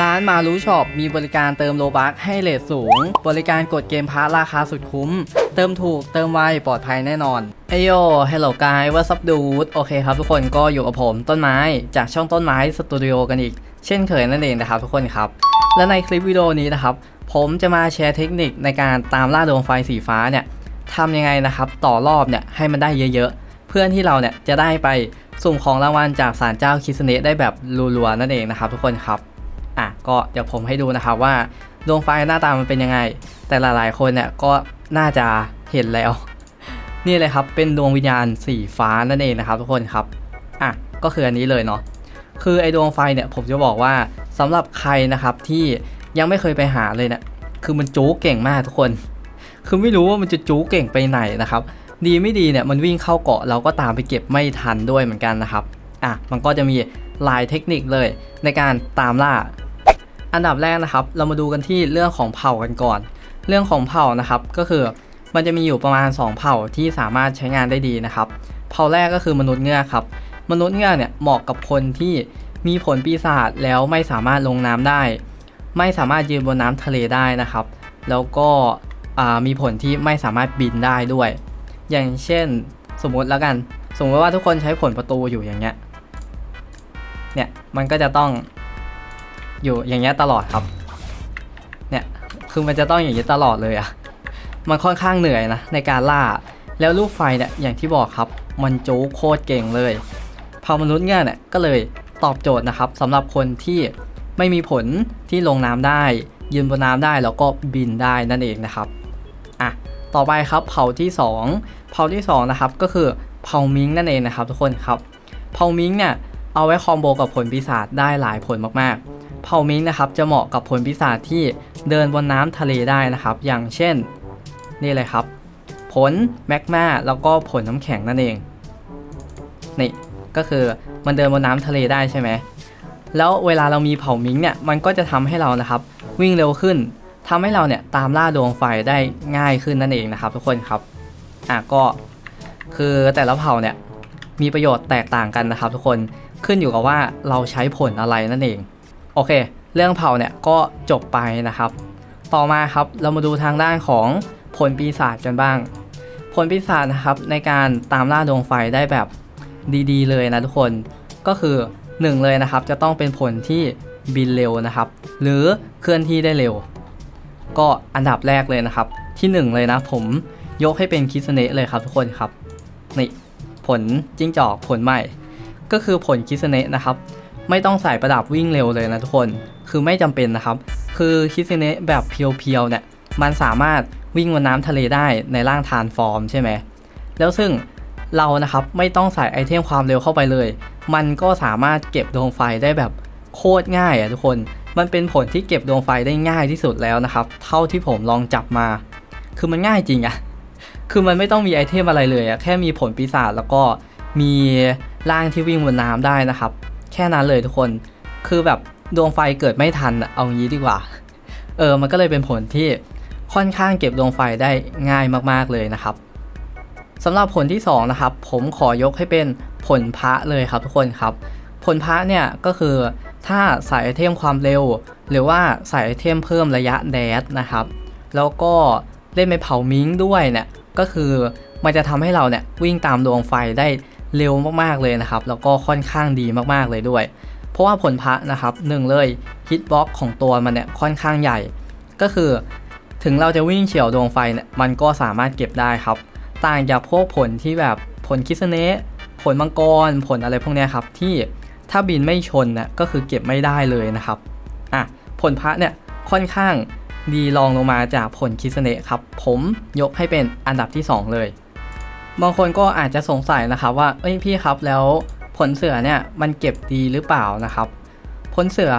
ร้านมารู้ช็อปมีบริการเติมโลบัคให้เลทสูง บริการกดเกมพาร์ราคาสุดคุ้ม เติมถูกเติมไวปลอดภัยแน่นอนเอโย hello guys what's up dude โอเคครับทุกคนก็อยู่กับผมต้นไม้จากช่องต้นไม้สตูดิโอกันอีก เช่นเคยนั่นเองนะครับทุกคนครับ และในคลิปวิดีโอนี้นะครับ ผมจะมาแชร์เทคนิคในการตามล่าดวงไฟสีฟ้าเนี่ยทำยังไงนะครับต่อรอบเนี่ยให้มันได้เยอะๆ เพื่อนที่เราเนี่ยจะได้ไปสุ่มของรางวัลจากศาลเจ้าคิสเนะได้แบบรัวๆนั่นเองนะครับทุกคนครับ อะก็เดี๋ยวผมให้ดูนะครับว่าดวงไฟหน้าตามันเป็นยังไง แต่หลายๆ คนเนี่ยก็น่าจะเห็นแล้ว นี่เลยครับเป็นดวงวิญญาณสีฟ้านั่นเองนะครับ ทุกคนครับอะก็คืออันนี้เลยเนาะคือไอ้ดวงไฟเนี่ยผมจะบอกว่าสำหรับใครนะครับที่ยังไม่เคยไปหาเลยเนี่ยคือมันจู๊เก่งมากทุกคน คือไม่รู้ว่ามันจะจู๊เก่งไปไหนนะครับ ดีไม่ดีเนี่ยมันวิ่งเข้าเกาะเราก็ตามไปเก็บไม่ทันด้วยเหมือนกันนะครับ อะมันก็จะมีหลายเทคนิคเลยในการตามล่า อันดับแรกนะครับ เรามาดูกันที่เรื่องของเผ่ากันก่อน เรื่องของเผ่านะครับก็คือมันจะมีอยู่ประมาณ 2 เผ่าที่สามารถใช้งานได้ดีนะครับ เผ่าแรกก็คือมนุษย์เงือกครับ มนุษย์เงือกเนี่ยเหมาะกับคนที่มีผลปีศาจแล้วไม่สามารถลงน้ำได้ ไม่สามารถยืนบนน้ำทะเลได้นะครับ แล้วก็มีผลที่ไม่สามารถบินได้ด้วย อย่างเช่น สมมติแล้วกัน สมมติว่าทุกคนใช้ผลประตูอยู่อย่างเงี้ย มันก็จะต้องอยู่อย่างเงี้ยตลอดครับ เนี่ย คือมันจะต้องอย่างนี้ตลอดเลยอะมันค่อนข้างเหนื่อยนะในการล่า แล้วลูกไฟเนี่ยอย่างที่บอกครับ มันจู๊โคตรเก่งเลยเผามนุษย์เนี่ยเนี่ยก็เลยตอบโจทย์นะครับสำหรับคนที่ไม่มีผลที่ลงน้ำได้ ยืนบนน้ำได้แล้วก็บินได้นั่นเองนะครับอะต่อไปครับเผ่าที่ 2 เผ่าที่2นะครับก็คือเผ่ามิงนั่นเองนะครับทุกคนครับเผ่ามิงเนี่ย เอาไว้คอมโบกับผลปีศาจได้หลายผลมากๆ เผ่ามิงนะครับจะเหมาะกับผลปีศาจที่เดินบนน้ำทะเลได้นะครับ อย่างเช่น นี่เลยครับ ผลแมกมาแล้วก็ผลน้ำแข็งนั่นเอง นี่ก็คือมันเดินบนน้ำทะเลได้ใช่ไหม แล้วเวลาเรามีเผ่ามิงเนี่ยมันก็จะทำให้เรานะครับ วิ่งเร็วขึ้นทำให้เราเนี่ยตามล่าดวงไฟได้ง่ายขึ้นนั่นเองนะครับ ทุกคนครับ อะก็คือแต่ละเผ่าเนี่ยมีประโยชน์แตกต่างกันนะครับ ทุกคน ขึ้นอยู่กับว่าเราใช้ผลอะไรนั่นเอง โอเค เรื่องเผาเนี่ยก็จบไปนะครับ ต่อมาครับเรามาดูทางด้านของผลปีศาจกันบ้าง ผลปีศาจนะครับในการตามล่าดวงไฟได้แบบดีๆ เลยนะทุกคนก็คือ 1 เลยนะครับ จะต้องเป็นผลที่บินเร็วนะครับ หรือเคลื่อนที่ได้เร็ว ก็อันดับแรกเลยนะครับ ที่ 1 เลยนะผมยกให้เป็นคิสเนะเลยครับทุกคนครับนี่ผลจิ้งจอกผลใหม่ ก็คือผลคิสเนะนะครับ ไม่ต้องใส่ประดับวิ่งเร็วเลยนะทุกคน คือไม่จำเป็นนะครับ คือคิสเนะแบบเพียวๆเนี่ยมันสามารถวิ่งบนน้ำทะเลได้ในร่างทานฟอร์มใช่ไหมแล้วซึ่งเรานะครับไม่ต้องใส่ไอเทมความเร็วเข้าไปเลย มันก็สามารถเก็บดวงไฟได้แบบโคตรง่ายอะทุกคน มันเป็นผลที่เก็บดวงไฟได้ง่ายที่สุดแล้วนะครับ เท่าที่ผมลองจับมา คือมันง่ายจริงอะคือมันไม่ต้องมีไอเทมอะไรเลยอะแค่มีผลปีศาจแล้วก็มี ร่างที่วิ่งบนน้ำได้นะครับ แค่นั้นเลยทุกคน คือแบบดวงไฟเกิดไม่ทันเอางี้ดีกว่า เออ มันก็เลยเป็นผลที่ค่อนข้างเก็บดวงไฟได้ง่ายมากๆเลยนะครับสำหรับผลที่2นะครับ ผมขอยกให้เป็นผลพระเลยครับทุกคนครับ ผลพระเนี่ยก็คือถ้าใส่ไอเทมความเร็ว หรือว่าใส่ไอเทมเพิ่มระยะแดดนะครับ แล้วก็เล่นไปเผามิงด้วยเนี่ยก็คือมันจะทำให้เราเนี่ยวิ่งตามดวงไฟได้ เร็วมากๆเลยนะครับ แล้วก็ค่อนข้างดีมากๆเลยด้วย เพราะว่าผลพระนะครับหนึ่งเลยฮิตบ็อกของตัวมันเนี่ยค่อนข้างใหญ่ ก็คือ ถึงเราจะวิ่งเฉียวดวงไฟเนี่ยมันก็สามารถเก็บได้ครับ ต่างจากพวกผลที่แบบผลคิสเนะผลมังกรผลอะไรพวกนี้ครับที่ถ้าบินไม่ชนนะก็คือเก็บไม่ได้เลยนะครับอะผลพระเนี่ยค่อนข้างดีรองลงมาจากผลคิสเนะครับ ผมยกให้เป็นอันดับที่ 2 เลย บางคนก็อาจจะสงสัยนะครับว่าเอ้ยพี่ครับแล้วผลเสือเนี่ยมันเก็บดีหรือเปล่านะครับ ผลเสือ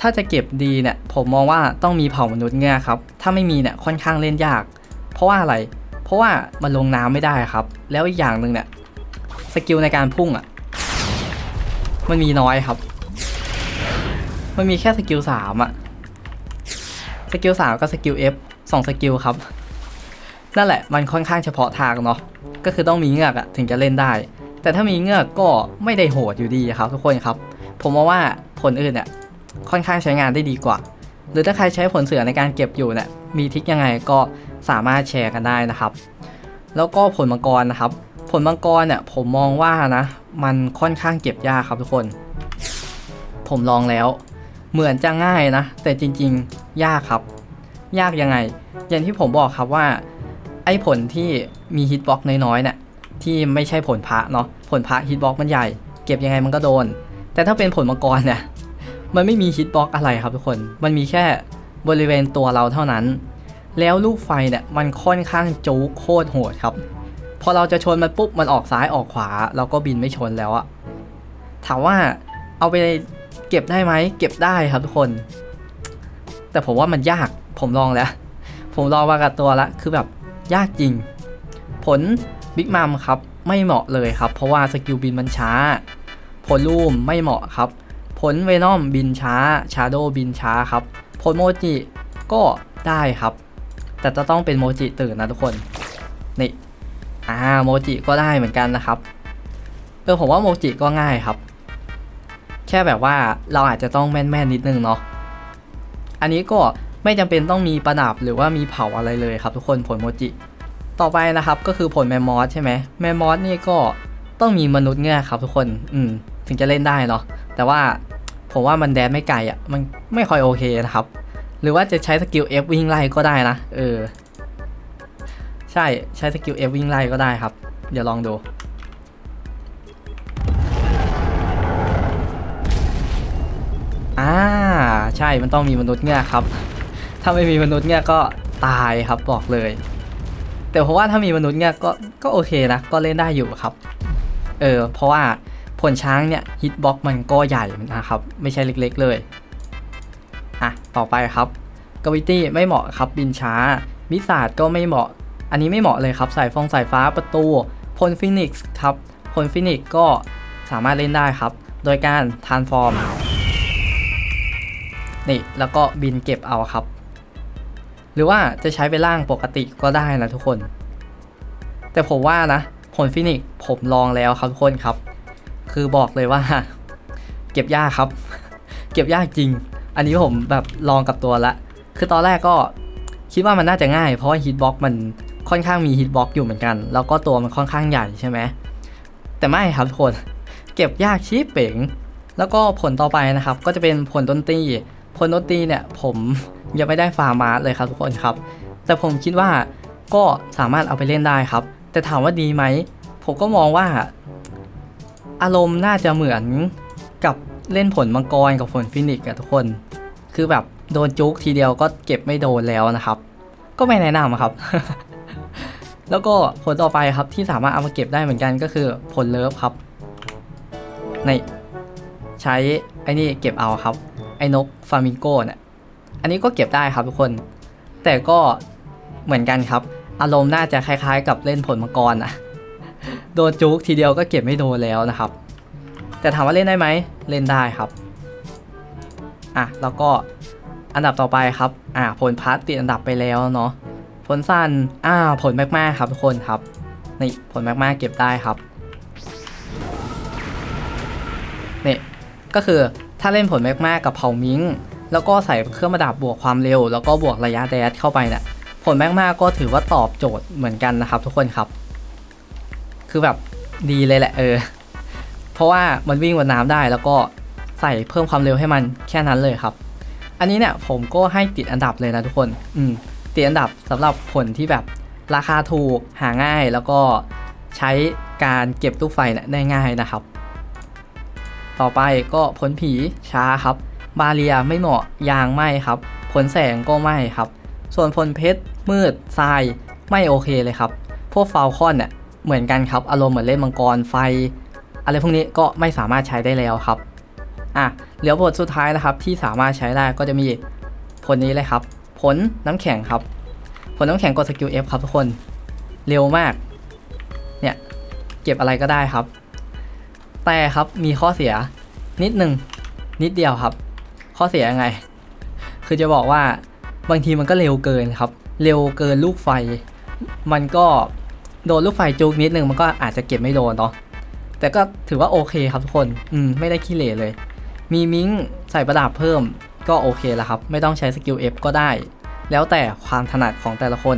ถ้าจะเก็บดีเนี่ยผมมองว่าต้องมีเผ่ามนุษย์เงี้ยครับ ถ้าไม่มีเนี่ยค่อนข้างเล่นยาก เพราะว่าอะไร เพราะว่ามันลงน้ำไม่ได้ครับ แล้วอีกอย่างหนึ่งเนี่ยสกิลในการพุ่งอะมันมีน้อยครับ มันมีแค่สกิลสามอะสกิลสามกับสกิล F สองสกิลครับ นั่นแหละมันค่อนข้างเฉพาะทางเนาะก็คือต้องมีเงือกอะถึงจะเล่นได้ แต่ถ้ามีเงือกก็ไม่ได้โหดอยู่ดีครับทุกคนครับ ผมว่าผลอื่นเนี่ยค่อนข้างใช้งานได้ดีกว่า หรือถ้าใครใช้ผลเสือในการเก็บอยู่เนี่ยมีทิกยังไงก็สามารถแชร์กันได้นะครับ แล้วก็ผลมังกรนะครับ ผลมังกรเนี่ยผมมองว่านะมันค่อนข้างเก็บยากครับทุกคน ผมลองแล้ว เหมือนจะง่ายนะ แต่จริงๆ ยากครับ ยากยังไง อย่างที่ผมบอกครับว่า ไอ้ผลที่มีฮิตบ็อกน้อยๆเนี่ยที่ไม่ใช่ผลพระเนาะผลพระฮิตบ็อกมันใหญ่ เก็บยังไงมันก็โดน แต่ถ้าเป็นผลมังกรเนี่ยมันไม่มีฮิตบ็อกอะไรครับทุกคน มันมีแค่บริเวณตัวเราเท่านั้น แล้วลูกไฟเนี่ยมันค่อนข้างจู๊กโคตรโหดครับ พอเราจะชนมันปุ๊บมันออกซ้ายออกขวา เราก็บินไม่ชนแล้วอะถามว่าเอาไปเก็บได้ไหมเก็บได้ครับทุกคน แต่ผมว่ามันยากผมลองแล้ว ผมลองมากับตัวละคือแบบ ยากจริง ผลบิ๊กมัมครับไม่เหมาะเลยครับ เพราะว่าสกิลบินมันช้า ผลลูมไม่เหมาะครับ ผลเวนอมบินช้า ชาโดบินช้าครับ ผลโมจิก็ได้ครับ แต่จะต้องเป็นโมจิตื่นนะทุกคน นี่อ่าโมจิก็ได้เหมือนกันนะครับ เออผมว่าโมจิก็ง่ายครับ แค่แบบว่าเราอาจจะต้องแม่นๆนิดนึงเนาะ อันนี้ก็ ไม่จำเป็นต้องมีประดับหรือว่ามีเผาอะไรเลยครับทุกคนผลโมจิ ต่อไปนะครับก็คือผลแมมมอสใช่ไหมแมมมอสนี่ก็ต้องมีมนุษย์เงือกครับทุกคนอืมถึงจะเล่นได้เนาะแต่ว่าผมว่ามันแดนไม่ไกลอะ่ะมันไม่ค่อยโอเคนะครับ หรือว่าจะใช้สกิล F วิ่งไล่ก็ได้นะเออใช่ใช้สกิล F วิ่งไล่ก็ได้ครับ เดี๋ยวลองดูอ่าใช่มันต้องมีมนุษย์เงือกครับ ถ้าไม่มีมนุษย์เงือกก็ตายครับบอกเลย แต่เพราะว่าถ้ามีมนุษย์เงือกก็ก็โอเคนะก็เล่นได้อยู่ครับ เออเพราะว่าผลช้างเนี่ยฮิตบ็อกมันก็ใหญ่นะครับ ไม่ใช่เล็กๆเลยอะต่อไปครับกวิตี้ไม่เหมาะครับบินช้ามิสาดก็ไม่เหมาะ อันนี้ไม่เหมาะเลยครับสายฟองสายฟ้าประตูพลฟินิกส์ครับพลฟินิกส์ก็สามารถเล่นได้ครับ โดยการทานฟอร์มนี่แล้วก็บินเก็บเอาครับ หรือว่าจะใช้ไปล่างปกติก็ได้นะทุกคน แต่ผมว่านะผลฟินิกผมลองแล้วครับทุกคนครับ คือบอกเลยว่า เก็บยากครับ เก็บยากจริง อันนี้ผมแบบลองกับตัวละ คือตอนแรกก็คิดว่ามันน่าจะง่าย เพราะว่าฮิตบ็อกมันค่อนข้างมีฮิตบ็อกอยู่เหมือนกัน แล้วก็ตัวมันค่อนข้างใหญ่ใช่ไหมแต่ไม่ครับทุกคน เก็บยากชิบเป๋งแล้วก็ผลต่อไปนะครับ ก็จะเป็นผลดนตรี ผลดนตรีเนี่ยผมยังไม่ได้ฟาร์มาร์เลยครับทุกคนครับ แต่ผมคิดว่าก็สามารถเอาไปเล่นได้ครับ แต่ถามว่าดีไหม ผมก็มองว่า อารมณ์น่าจะเหมือนกับเล่นผลมังกรกับผลฟินิกส์อะทุกคน คือแบบโดนจุกทีเดียวก็เก็บไม่โดนแล้วนะครับ ก็ไม่แนะนำครับ แล้วก็ผลต่อไปครับที่สามารถเอามาเก็บได้เหมือนกันก็คือผลเลิฟครับในใช้ไอ้นี่เก็บเอาครับ ไอ้นกฟามิงโกเนี่ยอันนี้ก็เก็บได้ครับทุกคน แต่ก็เหมือนกันครับ อารมณ์น่าจะคล้ายๆ กับเล่นผลมังกรนะโดนจุกทีเดียวก็เก็บไม่โดนแล้วนะครับ แต่ถามว่าเล่นได้ไหมเล่นได้ครับอะแล้วก็อันดับต่อไปครับอ่าผลพัดติดอันดับไปแล้วเนาะผลสั้นอ่าผลแมกๆครับทุกคนครับนี่ผลแมกๆเก็บได้ครับนี่ก็คือ ถ้าเล่นผลแมกๆกับเผามิงแล้วก็ใส่เครื่องประดับบวกความเร็ว แล้วก็บวกระยะแดดเข้าไปเนี่ยผลแมกๆก็ถือว่าตอบโจทย์เหมือนกันนะครับทุกคนครับ คือแบบดีเลยแหละเออ เพราะว่ามันวิ่งบนน้ำได้แล้วก็ใส่เพิ่มความเร็วให้มันแค่นั้นเลยครับ อันนี้เนี่ยผมก็ให้ติดอันดับเลยนะทุกคน อืมติดอันดับสำหรับผลที่แบบราคาถูกหาง่ายแล้วก็ใช้การเก็บลูกไฟเนี่ยได้ง่ายนะครับ ต่อไปก็ผลผีช้าครับ บาเรียไม่เหมาะยางไม่ครับ ผลแสงก็ไม่ครับ ส่วนผลเพชรมืดทรายไม่โอเคเลยครับ พวกฟาวคอนเนี่ยเหมือนกันครับอารมณ์เหมือนเล่นมังกรไฟ อะไรพวกนี้ก็ไม่สามารถใช้ได้แล้วครับอะเหลือผลสุดท้ายนะครับที่สามารถใช้ได้ก็จะมีผลนี้เลยครับ ผลน้ำแข็งครับ ผลน้ำแข็งกดสกิล F ครับทุกคน เร็วมาก เนี่ย เก็บอะไรก็ได้ครับ แต่ครับมีข้อเสียนิดหนึ่งนิดเดียวครับ ข้อเสียยังไง คือจะบอกว่าบางทีมันก็เร็วเกินครับ เร็วเกินลูกไฟ มันก็โดนลูกไฟจุกนิดนึงมันก็อาจจะเก็บไม่โดนเนาะแต่ก็ถือว่าโอเคครับทุกคน อืม ไม่ได้ขี้เหร่เลย มีมิงใส่ประดับเพิ่มก็โอเคแล้วครับ ไม่ต้องใช้สกิล F ก็ได้ แล้วแต่ความถนัดของแต่ละคน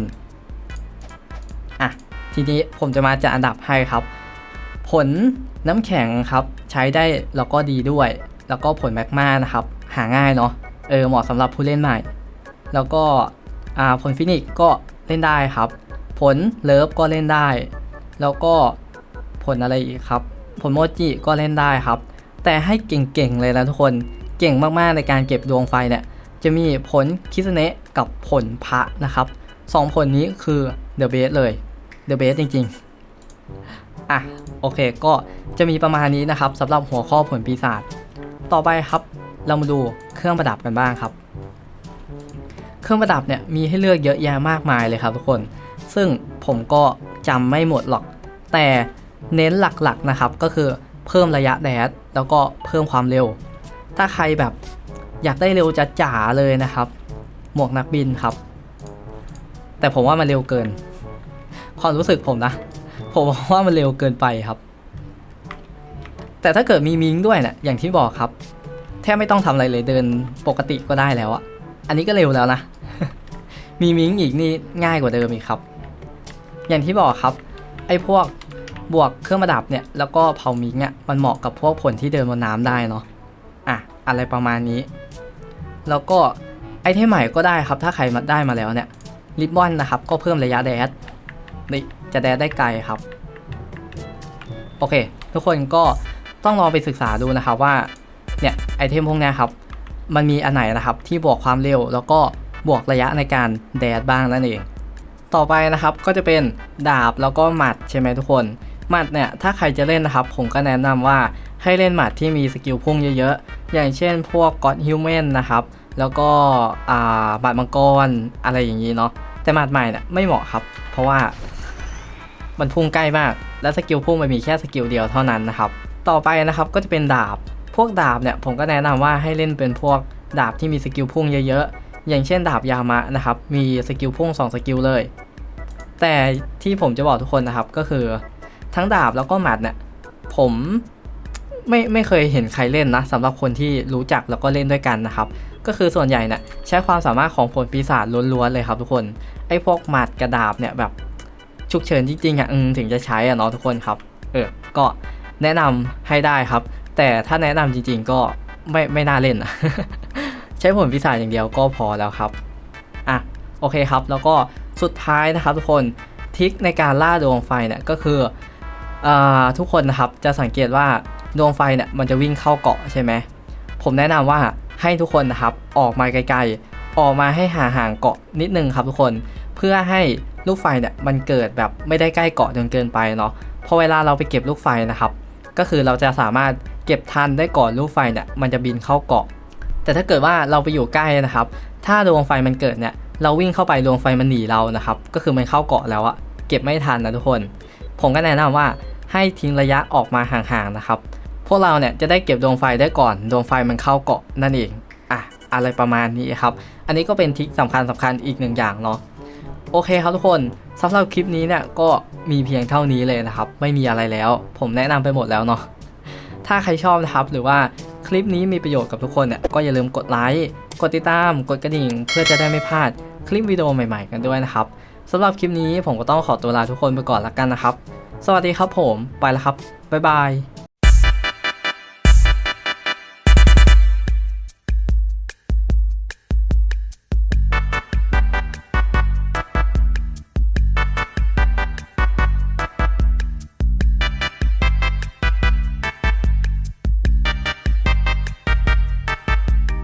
อะ ทีนี้ผมจะมาจัดอันดับให้ครับ ผลน้ำแข็งครับใช้ได้แล้วก็ดีด้วย แล้วก็ผลแมกมานะครับหาง่ายเนาะเออเหมาะสำหรับผู้เล่นใหม่ แล้วก็อ่าผลฟินิกก็เล่นได้ครับ ผลเลิฟก็เล่นได้ แล้วก็ผลอะไรอีกครับ ผลโมจิก็เล่นได้ครับ แต่ให้เก่งๆเลยนะทุกคนเก่งมากๆในการเก็บดวงไฟเนี่ยจะมีผลคิสเนะกับผลพระนะครับสองผลนี้คือเดอะเบสเลยเดอะเบสจริงๆ อะโอเคก็จะมีประมาณนี้นะครับสำหรับหัวข้อผลปีศาจต่อไปครับเรามาดูเครื่องประดับกันบ้างครับ เครื่องประดับเนี่ยมีให้เลือกเยอะแยะมากมายเลยครับทุกคน ซึ่งผมก็จำไม่หมดหรอก แต่เน้นหลักๆนะครับก็คือเพิ่มระยะแดดแล้วก็เพิ่มความเร็ว ถ้าใครแบบอยากได้เร็วจะจ๋าเลยนะครับ หมวกนักบินครับ แต่ผมว่ามันเร็วเกิน ความรู้สึกผมนะ ผมว่ามันเร็วเกินไปครับ แต่ถ้าเกิดมีมิงด้วยเนี่ยอย่างที่บอกครับ แทบไม่ต้องทำอะไรเลยเดินปกติก็ได้แล้วอะอันนี้ก็เร็วแล้วนะ มีมิงอีกนี่ง่ายกว่าเดิมอีกครับ อย่างที่บอกครับ ไอ้พวกบวกเครื่องประดับเนี่ยแล้วก็เผามิงอะมันเหมาะกับพวกผลที่เดินบนน้ำได้เนาะอะอะไรประมาณนี้ แล้วก็ไอเทมใหม่ก็ได้ครับ ถ้าใครมาได้มาแล้วเนี่ยริบบอนนะครับ ก็เพิ่มระยะแดดนี่ จะแดดได้ไกลครับ โอเค ทุกคนก็ต้องลองไปศึกษาดูนะครับว่าเนี่ยไอเทมพวกนี้ครับ มันมีอันไหนนะครับที่บวกความเร็ว แล้วก็บวกระยะในการแดดบ้างนั่นเอง ต่อไปนะครับก็จะเป็นดาบแล้วก็หมัดใช่ไหมทุกคนหมัดเนี่ยถ้าใครจะเล่นนะครับ ผมก็แนะนำว่าให้เล่นหมัดที่มีสกิลพุ่งเยอะๆ อย่างเช่นพวกก็อดฮิวแมนนะครับ แล้วก็อ่าบาดมังกรอะไรอย่างนี้เนาะแต่หมัดใหม่เนี่ยไม่เหมาะครับ เพราะว่า มันพุ่งใกล้มาก และสกิลพุ่งมันมีแค่สกิลเดียวเท่านั้นนะครับ ต่อไปนะครับก็จะเป็นดาบ พวกดาบเนี่ยผมก็แนะนำว่าให้เล่นเป็นพวกดาบที่มีสกิลพุ่งเยอะๆ อย่างเช่นดาบยามะนะครับ มีสกิลพุ่ง2สกิลเลย แต่ที่ผมจะบอกทุกคนนะครับก็คือทั้งดาบแล้วก็หมัดเนี่ยผมไม่ไม่เคยเห็นใครเล่นนะสำหรับคนที่รู้จักแล้วก็เล่นด้วยกันนะครับ ก็คือส่วนใหญ่เนี่ยใช้ความสามารถของผลปีศาจล้วนๆเลยครับทุกคนไอ้พวกหมัดกระดาบเนี่ยแบบ ฉุกเฉินจริงๆอะอืมถึงจะใช้อะเนาะทุกคนครับ เออ ก็แนะนำให้ได้ครับ แต่ถ้าแนะนำจริง ๆ ก็ไม่ไม่น่าเล่นอะใช้ผลปีศาจอย่างเดียวก็พอแล้วครับ อะ โอเคครับ แล้วก็สุดท้ายนะครับทุกคนทริคในการล่าดวงไฟเนี่ยก็คืออาทุกคนนะครับจะสังเกตว่าดวงไฟเนี่ยมันจะวิ่งเข้าเกาะใช่ไหมผมแนะนำว่าให้ทุกคนนะครับออกมาไกลๆ ออกมาให้ห่างๆเกาะนิดนึงครับทุกคน เพื่อให้ ลูกไฟเนี่ยมันเกิดแบบไม่ได้ใกล้เกาะจนเกินไปเนาะพอเวลาเราไปเก็บลูกไฟนะครับ ก็คือเราจะสามารถเก็บทันได้ก่อนลูกไฟเนี่ยมันจะบินเข้าเกาะ แต่ถ้าเกิดว่าเราไปอยู่ใกล้นะครับ ถ้าดวงไฟมันเกิดเนี่ยเราวิ่งเข้าไปดวงไฟมันหนีเรานะครับ ก็คือมันเข้าเกาะแล้วอะเก็บไม่ทันนะทุกคน ผมก็แนะนำว่าให้ทิ้งระยะออกมาห่างๆนะครับ พวกเราเนี่ยจะได้เก็บดวงไฟได้ก่อนดวงไฟมันเข้าเกาะนั่นเอง อะอะไรประมาณนี้ครับ อันนี้ก็เป็นทิคสำคัญสำคัญอีกหนึ่งอย่างเนาะ โอเคครับทุกคนสำหรับคลิปนี้เนี่ยก็มีเพียงเท่านี้เลยนะครับ ไม่มีอะไรแล้ว ผมแนะนำไปหมดแล้วเนาะถ้าใครชอบนะครับหรือว่าคลิปนี้มีประโยชน์กับทุกคนเนี่ยก็อย่าลืมกดไลค์กดติดตามกดกระดิ่ง เพื่อจะได้ไม่พลาดคลิปวิดีโอใหม่ ๆ กันด้วยนะครับสำหรับคลิปนี้ผมก็ต้องขอตัวลาทุกคนไปก่อนละกันนะครับ สวัสดีครับผมไปแล้วครับบ๊ายบาย